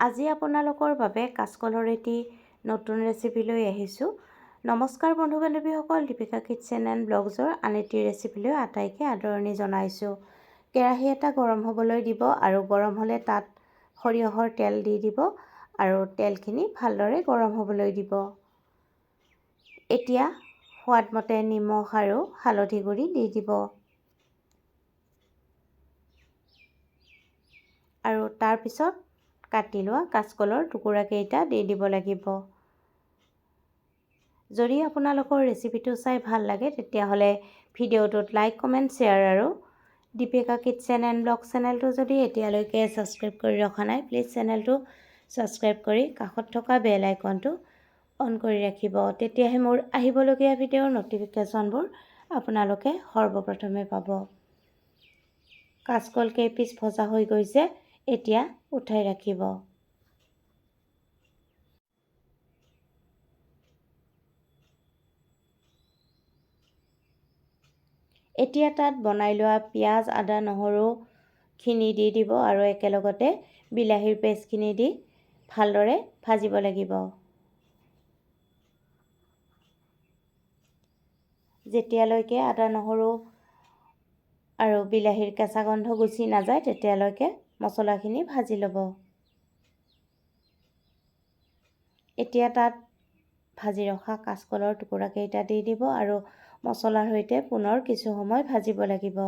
আজি আপোনালোকৰ বাবে কাচকলৰ এটি নতুন ৰেচিপি লৈ আহিছোঁ। নমস্কাৰ বন্ধু বান্ধৱীসকল দীপিকা কিটচেন এণ্ড ব্লগছৰ আন এটি ৰেচিপিলৈ আটাইকে আদৰণি জনাইছোঁ। কেৰাহী এটা গৰম হ'বলৈ দিব আৰু গৰম হ'লে তাত সৰিয়হৰ তেল দি দিব আৰু তেলখিনি ভালদৰে গৰম হ'বলৈ দিব। এতিয়া সোৱাদমতে নিমখ আৰু হালধি গুড়ি দি দিব। আৰু তাৰপিছত কাটি লোৱা কাচকলৰ টুকুৰাকেইটা দি দিব লাগিব। যদি আপোনালোকৰ ৰেচিপিটো চাই ভালো লাগে, তেতিয়াহ'লে ভিডিঅ'টোত লাইক কমেণ্ট শ্বেয়াৰ আৰু দীপিকা কিটচেন এণ্ড ব্লগ চেনেলটো যদি এতিয়ালৈকে ছাবস্ক্ৰাইব কৰি ৰখা নাই প্লিজ চেনেলটো ছাবস্ক্ৰাইব কৰি কাষত থকা বেল আইকনটো অন কৰি ৰাখিব। তেতিয়াহে মোৰ আহিবলগীয়া ভিডিঅ'ৰ ন'টিফিকেশ্যনবোৰ আপোনালোকে সৰ্বপ্ৰথমে পাব। কাচকল কেইপিচ ভজা হৈ গৈছে। এতিয়া উঠাই ৰাখিব। এতিয়া তাত বনাই লোৱা পিঁয়াজ আদা নহৰুখিনি দি দিব আৰু একেলগতে বিলাহীৰ পেষ্টখিনি দি ভালদৰে ভাজিব লাগিব। যেতিয়ালৈকে আদা নহৰু আৰু বিলাহীৰ কেঁচা গন্ধ গুচি নাযায় তেতিয়ালৈকে মছলাখিনি ভাজি ল'ব। এতিয়া তাত ভাজি ৰখা কাচকলৰ টুকুৰাকেইটা দি দিব আৰু মছলাৰ সৈতে পুনৰ কিছু সময় ভাজিব লাগিব।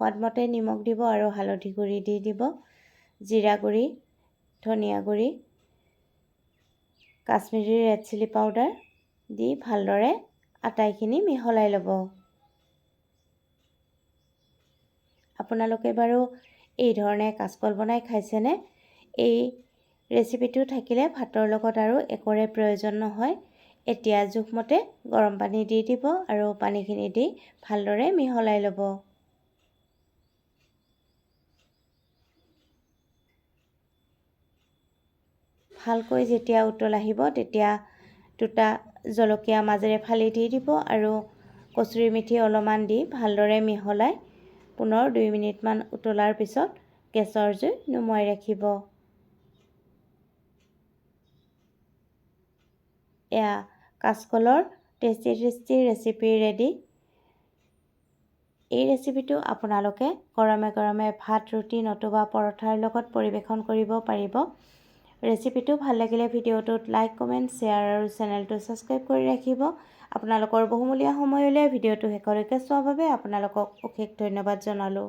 সোৱাদমতে নিমখ দিব আৰু হালধি গুড়ি দি দিব জিৰা গুড়ি ধনিয়া গুড়ি কাশ্মীৰী ৰেড চিলি পাউডাৰ দি ভালদৰে আটাইখিনি মিহলাই ল'ব। আপোনালোকে বাৰু এই ধৰণে কাচকল বনাই খাইছেনে? এই ৰেচিপিটো থাকিলে ভাতৰ লগত আৰু একোৰে প্ৰয়োজন নহয়। এতিয়া জোখমতে গৰম পানী দি দিব আৰু পানীখিনি দি ভালদৰে মিহলাই ল'ব। ভালকৈ যেতিয়া উতল আহিব তেতিয়া দুটা জলকীয়া মাজেৰে ফালি দি দিব আৰু কচুৰি মেথি অলপমান দি ভালদৰে মিহলাই পুনৰ দুই মিনিটমান উতলাৰ পিছত গেছৰ জুই নুমুৱাই ৰাখিব। এয়া কাচকলৰ টেষ্টি টেষ্টি ৰেচিপি ৰেডি। এই ৰেচিপিটো আপোনালোকে গৰমে গৰমে ভাত ৰুটি নতুবা পৰঠাৰ লগত পৰিৱেশন কৰিব পাৰিব। ৰেচিপিটো ভাল লাগিলে ভিডিঅ'টোত লাইক কমেণ্ট শ্বেয়াৰ আৰু চেনেলটো ছাবস্ক্ৰাইব কৰি ৰাখিব। আপোনালোকৰ বহুমূলীয়া সময় উলিয়াই ভিডিঅ'টো শেষলৈকে চোৱাৰ বাবে আপোনালোকক অশেষ ধন্যবাদ জনালোঁ।